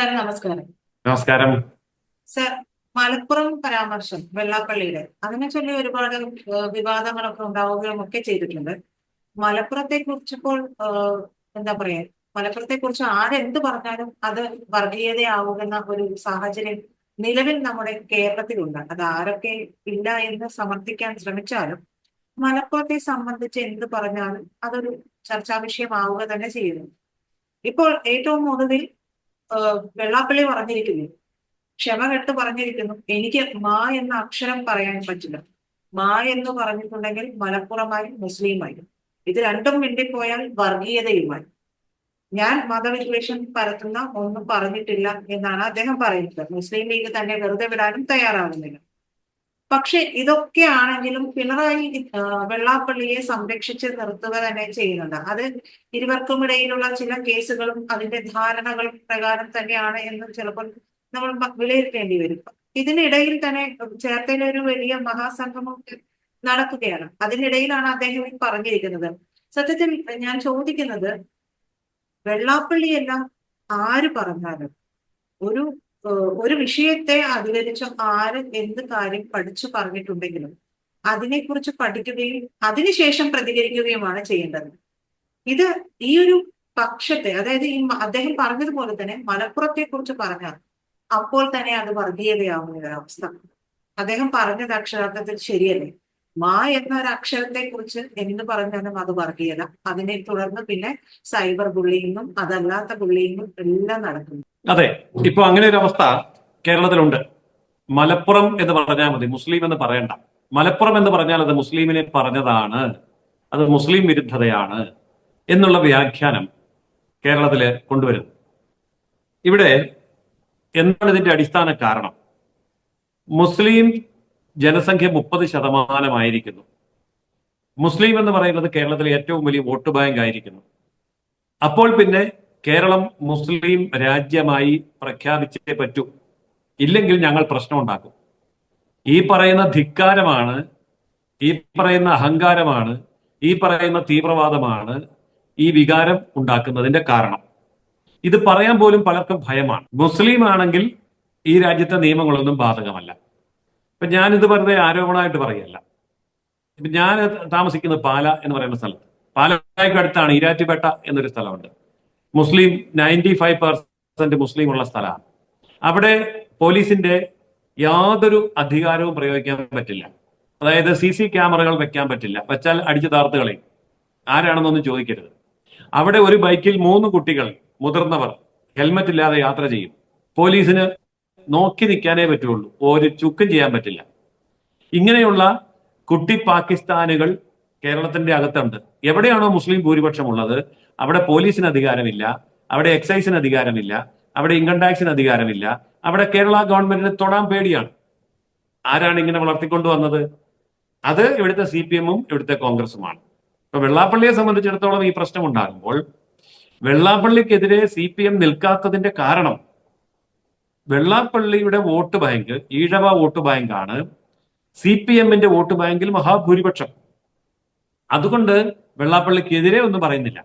Sir നമസ്കാരം. നമസ്കാരം. Sir Malappuram പരാമർശം വെള്ളാപ്പള്ളിയുടെ. അതിനെ ചൊല്ലി ഒരുപാട് വിവാദങ്ങളൊക്കെ ഉണ്ടാവുകയും ഒക്കെ ചെയ്തിട്ടുണ്ട്. മലപ്പുറത്തെ കുറിച്ചിപ്പോൾ ഇപ്പോൾ എന്താ പറയാ മലപ്പുറത്തെ കുറിച്ച് ആരെന്ത് പറഞ്ഞാലും അത് വർഗീയതയാവുന്ന ഒരു സാഹചര്യം നിലവിൽ നമ്മുടെ കേരളത്തിലുണ്ട്. അത് ആരൊക്കെ ഇല്ല എന്ന് സമർത്ഥിക്കാൻ ശ്രമിച്ചാലും മലപ്പുറത്തെ സംബന്ധിച്ച് എന്ത് പറഞ്ഞാലും അതൊരു ചർച്ചാ വിഷയമാവുക തന്നെ ചെയ്യുന്നു. ഇപ്പോൾ ഏറ്റവും ഒടുവിൽ ഏഹ് വെള്ളാപ്പള്ളി പറഞ്ഞിരിക്കുന്നു. ക്ഷമ കെട്ട് പറഞ്ഞിരിക്കുന്നു. എനിക്ക് മാ എന്ന അക്ഷരം പറയാൻ പറ്റില്ല. മാ എന്ന് പറഞ്ഞിട്ടുണ്ടെങ്കിൽ മലപ്പുറമായി മുസ്ലിമായി. ഇത് രണ്ടും മിണ്ടിപ്പോയാൽ വർഗീയതയുമായി. ഞാൻ മതവിദ്വേഷം പരത്തുന്ന ഒന്നും പറഞ്ഞിട്ടില്ല എന്നാണ് അദ്ദേഹം പറയുന്നത്. മുസ്ലിം ലീഗ് തന്നെ വെറുതെ വിടാനും തയ്യാറാകുന്നില്ല പക്ഷെ ഇതൊക്കെ ആണെങ്കിലും പിണറായി വെള്ളാപ്പള്ളിയെ സംരക്ഷിച്ച് നിർത്തുക തന്നെ ചെയ്യുന്നുണ്ട്. അത് ഇരുവർക്കും ഇടയിലുള്ള ചില കേസുകളും അതിന്റെ ധാരണകൾ പ്രകാരം തന്നെയാണ് എന്ന് ചിലപ്പോൾ നമ്മൾ വിലയിരുത്തേണ്ടി വരും. ഇതിനിടയിൽ തന്നെ ചേർത്തല ഒരു വലിയ മഹാസംഗമം നടക്കുകയാണ്. അതിനിടയിലാണ് അദ്ദേഹം പറഞ്ഞിരിക്കുന്നത്. സത്യത്തിൽ ഞാൻ ചോദിക്കുന്നത് വെള്ളാപ്പള്ളിയെല്ലാം ആര് പറഞ്ഞാലും ഒരു ഒരു വിഷയത്തെ അധികരിച്ച് ആര് എന്ത് കാര്യം പഠിച്ചു പറഞ്ഞിട്ടുണ്ടെങ്കിലും അതിനെക്കുറിച്ച് പഠിക്കുകയും അതിനുശേഷം പ്രതികരിക്കുകയുമാണ് ചെയ്യേണ്ടത്. ഇത് ഈ ഒരു പക്ഷത്തെ അതായത് ഈ അദ്ദേഹം പറഞ്ഞതുപോലെ തന്നെ മലപ്പുറത്തെ കുറിച്ച് പറഞ്ഞാൽ അപ്പോൾ തന്നെ അത് വർഗീയതയാവുന്ന ഒരവസ്ഥ അദ്ദേഹം പറഞ്ഞത് അക്ഷരാർത്ഥത്തിൽ ശരിയല്ലേ? മാ എന്ന ഒരു അക്ഷരത്തെ കുറിച്ച് എന്ത് പറഞ്ഞാലും അത് വർഗീയത. അതിനെ തുടർന്ന് പിന്നെ സൈബർ ബുള്ളിങ്ങും അതല്ലാത്ത ബുള്ളിങ്ങും എല്ലാം നടക്കുന്നു. അതെ ഇപ്പൊ അങ്ങനെ ഒരു അവസ്ഥ കേരളത്തിലുണ്ട്. മലപ്പുറം എന്ന് പറഞ്ഞാൽ മതി മുസ്ലിം എന്ന് പറയണ്ട. മലപ്പുറം എന്ന് പറഞ്ഞാൽ അത് മുസ്ലിമിനെ പറഞ്ഞതാണ് അത് മുസ്ലിം വിരുദ്ധതയാണ് എന്നുള്ള വ്യാഖ്യാനം കേരളത്തിൽ കൊണ്ടുവരുന്നു. ഇവിടെ എന്താണ് ഇതിന്റെ അടിസ്ഥാന കാരണം? മുസ്ലിം ജനസംഖ്യ മുപ്പത് ശതമാനമായിരിക്കുന്നു. മുസ്ലിം എന്ന് പറയുന്നത് കേരളത്തിലെ ഏറ്റവും വലിയ വോട്ട് ബാങ്ക് ആയിരിക്കുന്നു. അപ്പോൾ പിന്നെ കേരളം മുസ്ലിം രാജ്യമായി പ്രഖ്യാപിച്ചേ പറ്റൂ. ഇല്ലെങ്കിൽ ഞങ്ങൾ പ്രശ്നം ഉണ്ടാക്കും. ഈ പറയുന്ന ധിക്കാരമാണ് ഈ പറയുന്ന അഹങ്കാരമാണ് ഈ പറയുന്ന തീവ്രവാദമാണ് ഈ വികാരം ഉണ്ടാക്കുന്നതിന്റെ കാരണം. ഇത് പറയാൻ പോലും പലർക്കും ഭയമാണ്. മുസ്ലിം ആണെങ്കിൽ ഈ രാജ്യത്തെ നിയമങ്ങളൊന്നും ബാധകമല്ല. ഇപ്പൊ ഞാനിത് വെറുതെ ആരോപണമായിട്ട് പറയല്ല ഇപ്പൊ ഞാൻ താമസിക്കുന്നത് പാല എന്ന് പറയുന്ന സ്ഥലത്ത് പാലയ്ക്ക് അടുത്താണ് ഈരാറ്റുപേട്ട എന്നൊരു സ്ഥലമുണ്ട്. മുസ്ലിം നയന്റി ഫൈവ് പെർസെന്റ് മുസ്ലിം ഉള്ള സ്ഥലമാണ്. അവിടെ പോലീസിന്റെ യാതൊരു അധികാരവും പ്രയോഗിക്കാൻ പറ്റില്ല. അതായത് സി സി ക്യാമറകൾ വെക്കാൻ പറ്റില്ല. വെച്ചാൽ അടിച്ചു താർത്ത് ആരാണെന്നൊന്നും ചോദിക്കരുത്. അവിടെ ഒരു ബൈക്കിൽ മൂന്ന് കുട്ടികൾ മുതിർന്നവർ ഹെൽമറ്റ് ഇല്ലാതെ യാത്ര ചെയ്യും. പോലീസിന് നോക്കി നിൽക്കാനേ പറ്റുള്ളൂ. ഒരു ചുക്കും ചെയ്യാൻ പറ്റില്ല. ഇങ്ങനെയുള്ള കുട്ടി പാകിസ്ഥാനുകൾ കേരളത്തിന്റെ അകത്തുണ്ട്. എവിടെയാണോ മുസ്ലിം ഭൂരിപക്ഷം ഉള്ളത് അവിടെ പോലീസിന് അധികാരമില്ല അവിടെ എക്സൈസിന് അധികാരമില്ല അവിടെ ഇൻകം ടാക്സിന് അധികാരമില്ല അവിടെ കേരള ഗവൺമെന്റിന് തൊടാൻ പേടിയാണ്. ആരാണ് ഇങ്ങനെ വളർത്തിക്കൊണ്ടുവന്നത് അത് ഇവിടുത്തെ സി പി എമ്മും ഇവിടുത്തെ കോൺഗ്രസുമാണ്. ഇപ്പൊ വെള്ളാപ്പള്ളിയെ സംബന്ധിച്ചിടത്തോളം ഈ പ്രശ്നം ഉണ്ടാകുമ്പോൾ വെള്ളാപ്പള്ളിക്കെതിരെ സി പി എം നിൽക്കാത്തതിന്റെ കാരണം വെള്ളാപ്പള്ളിയുടെ വോട്ട് ബാങ്ക് ഈഴവ വോട്ട് ബാങ്കാണ് സി പി എമ്മിന്റെ വോട്ട് ബാങ്കിൽ മഹാഭൂരിപക്ഷം. അതുകൊണ്ട് വെള്ളാപ്പള്ളിക്കെതിരെ ഒന്നും പറയുന്നില്ല.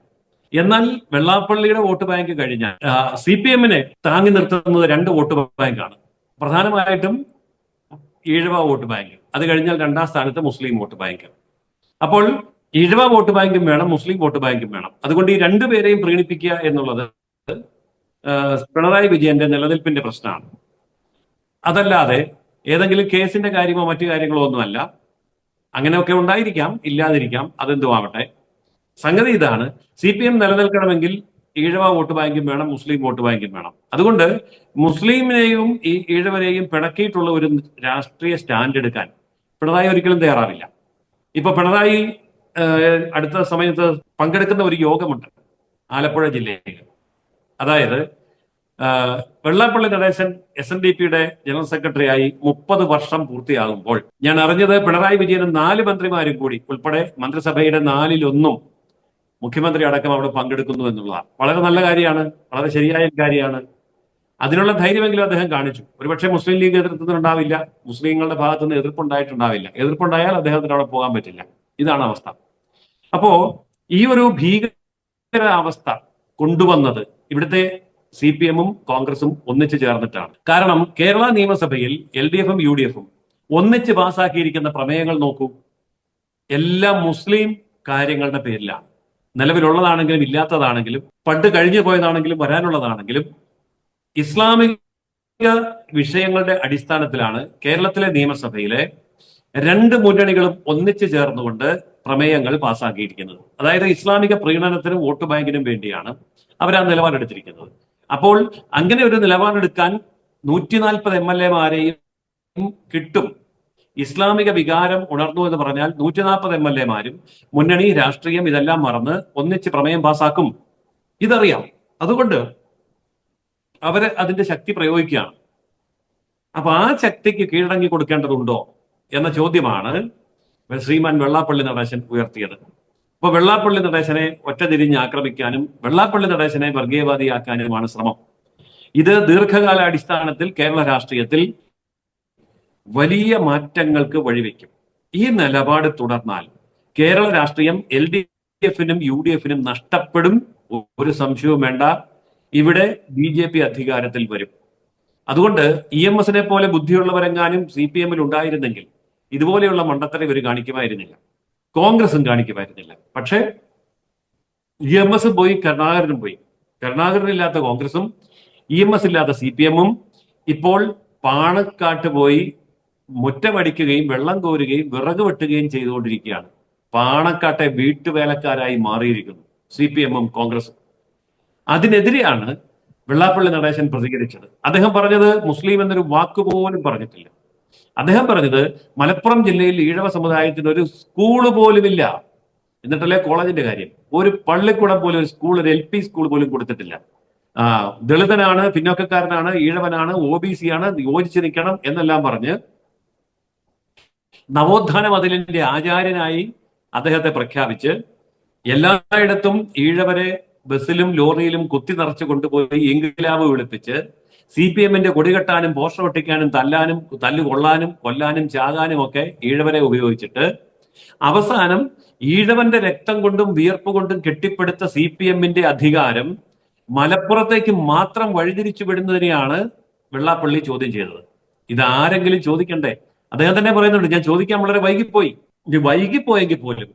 എന്നാൽ വെള്ളാപ്പള്ളിയുടെ വോട്ട് ബാങ്ക് കഴിഞ്ഞാൽ സി പി എമ്മിനെ താങ്ങി നിർത്തുന്നത് രണ്ട് വോട്ട് ബാങ്കാണ്. പ്രധാനമായിട്ടും ഈഴവ വോട്ട് ബാങ്ക്. അത് കഴിഞ്ഞാൽ രണ്ടാം സ്ഥാനത്ത് മുസ്ലിം വോട്ട് ബാങ്ക്. അപ്പോൾ ഈഴവ വോട്ട് ബാങ്കും വേണം മുസ്ലിം വോട്ട് ബാങ്കും വേണം. അതുകൊണ്ട് ഈ രണ്ടുപേരെയും പ്രീണിപ്പിക്കുക എന്നുള്ളത് പിണറായി വിജയന്റെ നിലനിൽപ്പിന്റെ പ്രശ്നമാണ്. അതല്ലാതെ ഏതെങ്കിലും കേസിന്റെ കാര്യമോ മറ്റു കാര്യങ്ങളോ ഒന്നുമല്ല. അങ്ങനെയൊക്കെ ഉണ്ടായിരിക്കാം ഇല്ലാതിരിക്കാം അതെന്തും ആവട്ടെ സംഗതി ഇതാണ് സി പി എം നിലനിൽക്കണമെങ്കിൽ ഈഴവ വോട്ട് ബാങ്കും വേണം മുസ്ലിം വോട്ട് ബാങ്കും വേണം. അതുകൊണ്ട് മുസ്ലിമിനെയും ഈ ഈഴവരെയും പിണക്കിയിട്ടുള്ള ഒരു രാഷ്ട്രീയ സ്റ്റാൻഡ് എടുക്കാൻ പിണറായി ഒരിക്കലും തയ്യാറാവില്ല. ഇപ്പൊ പിണറായി അടുത്ത സമയത്ത് പങ്കെടുക്കുന്ന ഒരു യോഗമുണ്ട് ആലപ്പുഴ ജില്ലയിൽ. അതായത് Vellappally Natesan S N D പിയുടെ ജനറൽ സെക്രട്ടറി ആയി മുപ്പത് വർഷം പൂർത്തിയാകുമ്പോൾ ഞാൻ അറിഞ്ഞത് പിണറായി വിജയനും നാല് മന്ത്രിമാരും കൂടി ഉൾപ്പെടെ മന്ത്രിസഭയുടെ നാലിലൊന്നും മുഖ്യമന്ത്രി അടക്കം അവിടെ പങ്കെടുക്കുന്നു എന്നുള്ളതാണ്. വളരെ നല്ല കാര്യമാണ് വളരെ ശരിയായ കാര്യമാണ്. അതിനുള്ള ധൈര്യമെങ്കിലും അദ്ദേഹം കാണിച്ചു. ഒരുപക്ഷെ മുസ്ലിം ലീഗ് എതിർക്കുന്നുണ്ടാവില്ല മുസ്ലിങ്ങളുടെ ഭാഗത്തുനിന്ന് എതിർപ്പുണ്ടായിട്ടുണ്ടാവില്ല. എതിർപ്പുണ്ടായാൽ അദ്ദേഹത്തിന് അവിടെ പോകാൻ പറ്റില്ല. ഇതാണ് അവസ്ഥ. അപ്പോ ഈ ഒരു ഭീകര അവസ്ഥ കൊണ്ടുവന്നത് ഇവിടുത്തെ സി പി എമ്മും കോൺഗ്രസും ഒന്നിച്ചു ചേർന്നിട്ടാണ്. കാരണം കേരള നിയമസഭയിൽ എൽ ഡി എഫും യു ഡി എഫും ഒന്നിച്ച് പാസാക്കിയിരിക്കുന്ന പ്രമേയങ്ങൾ നോക്കൂ. എല്ലാം മുസ്ലിം കാര്യങ്ങളുടെ പേരിലാണ്. നിലവിലുള്ളതാണെങ്കിലും ഇല്ലാത്തതാണെങ്കിലും പണ്ട് കഴിഞ്ഞു പോയതാണെങ്കിലും വരാനുള്ളതാണെങ്കിലും ഇസ്ലാമിക വിഷയങ്ങളുടെ അടിസ്ഥാനത്തിലാണ് കേരളത്തിലെ നിയമസഭയിലെ രണ്ട് മുന്നണികളും ഒന്നിച്ചു ചേർന്നുകൊണ്ട് പ്രമേയങ്ങൾ പാസ്സാക്കിയിരിക്കുന്നത് അതായത് ഇസ്ലാമിക പ്രീണനത്തിനും വോട്ട് ബാങ്കിനും വേണ്ടിയാണ് അവർ ആ നിലപാടെടുത്തിരിക്കുന്നത്. അപ്പോൾ അങ്ങനെ ഒരു നിലപാടെടുക്കാൻ നൂറ്റി നാൽപ്പത് എം എൽ എമാരെയും കിട്ടും. ഇസ്ലാമിക വികാരം ഉണർന്നു എന്ന് പറഞ്ഞാൽ നൂറ്റി നാൽപ്പത് എം എൽ എമാരും മുന്നണി രാഷ്ട്രീയം ഇതെല്ലാം മറന്ന് ഒന്നിച്ച് പ്രമേയം പാസാക്കും. ഇതറിയാം. അതുകൊണ്ട് അവർ അതിന്റെ ശക്തി പ്രയോഗിക്കുകയാണ്. അപ്പൊ ആ ശക്തിക്ക് കീഴടങ്ങി കൊടുക്കേണ്ടതുണ്ടോ എന്ന ചോദ്യമാണ് ശ്രീമാൻ വെള്ളാപ്പള്ളി നടേശൻ ഉയർത്തിയത്. അപ്പൊ വെള്ളാപ്പള്ളി നടേശനെ ഒറ്റതിരിഞ്ഞ് ആക്രമിക്കാനും വെള്ളാപ്പള്ളി നടേശനെ വർഗീയവാദിയാക്കാനുമാണ് ശ്രമം. ഇത് ദീർഘകാല അടിസ്ഥാനത്തിൽ കേരള രാഷ്ട്രീയത്തിൽ വലിയ മാറ്റങ്ങൾക്ക് വഴിവെക്കും. ഈ നിലപാട് തുടർന്നാൽ കേരള രാഷ്ട്രീയം എൽ ഡി എഫിനും യു ഡി എഫിനും നഷ്ടപ്പെടും. ഒരു സംശയവും വേണ്ട. ഇവിടെ ബി ജെ പി അധികാരത്തിൽ വരും. അതുകൊണ്ട് ഇ എം എസിനെ പോലെ ബുദ്ധിയുള്ളവരെങ്ങാനും സി പി എമ്മിൽ ഉണ്ടായിരുന്നെങ്കിൽ ഇതുപോലെയുള്ള മണ്ടത്തരം ഇവർ കാണിക്കുമായിരുന്നില്ല. കോൺഗ്രസും കാണിക്കുമായിരുന്നില്ല. പക്ഷേ ഇ എം എസ് പോയി കരുണാകരനും പോയി. കരുണാകരനില്ലാത്ത കോൺഗ്രസും ഇ എം എസ് ഇല്ലാത്ത സി പി എമ്മും ഇപ്പോൾ പാണക്കാട്ട് പോയി മുറ്റമടിക്കുകയും വെള്ളം കോരുകയും വിറക് വെട്ടുകയും ചെയ്തുകൊണ്ടിരിക്കുകയാണ്. പാണക്കാട്ടെ വീട്ടുവേലക്കാരായി മാറിയിരിക്കുന്നു സി പി എമ്മും കോൺഗ്രസും. അതിനെതിരെയാണ് വെള്ളാപ്പള്ളി നടേശൻ പ്രതികരിച്ചത്. അദ്ദേഹം പറഞ്ഞത് മുസ്ലിം എന്നൊരു വാക്കുപോലും പറഞ്ഞിട്ടില്ല. അദ്ദേഹം പറഞ്ഞത് മലപ്പുറം ജില്ലയിൽ ഈഴവ സമുദായത്തിന് ഒരു സ്കൂൾ പോലുമില്ല. എന്നിട്ടല്ലേ കോളേജിന്റെ കാര്യം? ഒരു പള്ളിക്കൂടം പോലും ഒരു സ്കൂൾ ഒരു എൽ പി സ്കൂൾ പോലും കൊടുത്തിട്ടില്ല. ദളിതനാണ് പിന്നോക്കക്കാരനാണ് ഈഴവനാണ് ഒ ബി സി ആണ് യോജിച്ച് നിൽക്കണം എന്നെല്ലാം പറഞ്ഞ് നവോത്ഥാന മതിലിന്റെ ആചാര്യനായി അദ്ദേഹത്തെ പ്രഖ്യാപിച്ച് എല്ലായിടത്തും ഈഴവരെ ബസ്സിലും ലോറിയിലും കുത്തി നിറച്ച് കൊണ്ടുപോയി ഇംഗ്ലാവ് വിളിപ്പിച്ച് സി പി എമ്മിന്റെ കൊടികെട്ടാനും പോസ്റ്റർ ഒട്ടിക്കാനും തല്ലാനും തല്ലു കൊള്ളാനും കൊല്ലാനും ചാകാനും ഒക്കെ ഈഴവരെ ഉപയോഗിച്ചിട്ട് അവസാനം ഈഴവന്റെ രക്തം കൊണ്ടും വിയർപ്പ് കൊണ്ടും കെട്ടിപ്പടുത്ത സി പി എമ്മിന്റെ അധികാരം മലപ്പുറത്തേക്ക് മാത്രം വഴിതിരിച്ചു വിടുന്നതിനെയാണ് വെള്ളാപ്പള്ളി ചോദ്യം ചെയ്തത്. ഇത് ആരെങ്കിലും ചോദിക്കണ്ടേ? അദ്ദേഹം തന്നെ പറയുന്നുണ്ട് ഞാൻ ചോദിക്കാൻ വളരെ വൈകിപ്പോയി. ഇനി വൈകിപ്പോയെങ്കിൽ പോലും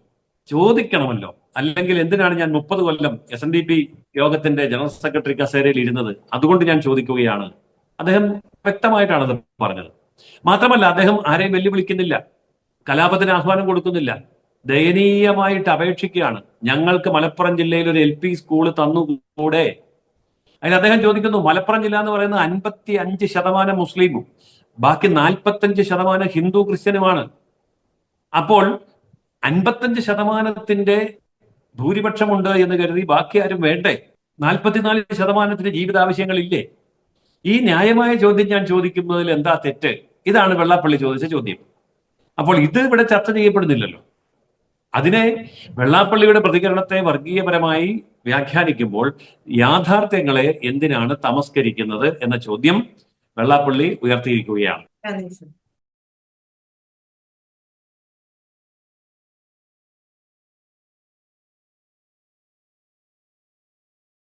ചോദിക്കണമല്ലോ. അല്ലെങ്കിൽ എന്തിനാണ് ഞാൻ മുപ്പത് കൊല്ലം എസ് എൻ ഡി പി യോഗത്തിന്റെ ജനറൽ സെക്രട്ടറി കസേരയിൽ ഇരുന്നത് അതുകൊണ്ട് ഞാൻ ചോദിക്കുകയാണ്. അദ്ദേഹം വ്യക്തമായിട്ടാണ് പറഞ്ഞത്. മാത്രമല്ല അദ്ദേഹം ആരെയും വെല്ലുവിളിക്കുന്നില്ല. കലാപത്തിന് ആഹ്വാനം കൊടുക്കുന്നില്ല. ദയനീയമായിട്ട് അപേക്ഷിക്കുകയാണ്. ഞങ്ങൾക്ക് മലപ്പുറം ജില്ലയിൽ ഒരു എൽ പി സ്കൂൾ തന്നുകൂടെ? അതിന് അദ്ദേഹം ചോദിക്കുന്നു മലപ്പുറം ജില്ല എന്ന് പറയുന്നത് അൻപത്തി അഞ്ച് ശതമാനം മുസ്ലിമും ബാക്കി നാൽപ്പത്തഞ്ച് ശതമാനം ഹിന്ദു ക്രിസ്ത്യനുമാണ്. അപ്പോൾ അൻപത്തഞ്ച് ശതമാനത്തിന്റെ ഭൂരിപക്ഷമുണ്ട് എന്ന് കരുതി ബാക്കി ആരും വേണ്ടേ? നാൽപ്പത്തിനാല് ശതമാനത്തിന് ജീവിതാവശ്യങ്ങളില്ലേ? ഈ ന്യായമായ ചോദ്യം ഞാൻ ചോദിക്കുന്നതിൽ എന്താ തെറ്റ്? ഇതാണ് വെള്ളാപ്പള്ളി ചോദിച്ച ചോദ്യം. അപ്പോൾ ഇത് ഇവിടെ ചർച്ച ചെയ്യപ്പെടുന്നില്ലല്ലോ. അതിനെ വെള്ളാപ്പള്ളിയുടെ പ്രതികരണത്തെ വർഗീയപരമായി വ്യാഖ്യാനിക്കുമ്പോൾ യാഥാർത്ഥ്യങ്ങളെ എന്തിനാണ് തമസ്കരിക്കുന്നത് എന്ന ചോദ്യം വെള്ളാപ്പള്ളി ഉയർത്തിയിരിക്കുകയാണ്.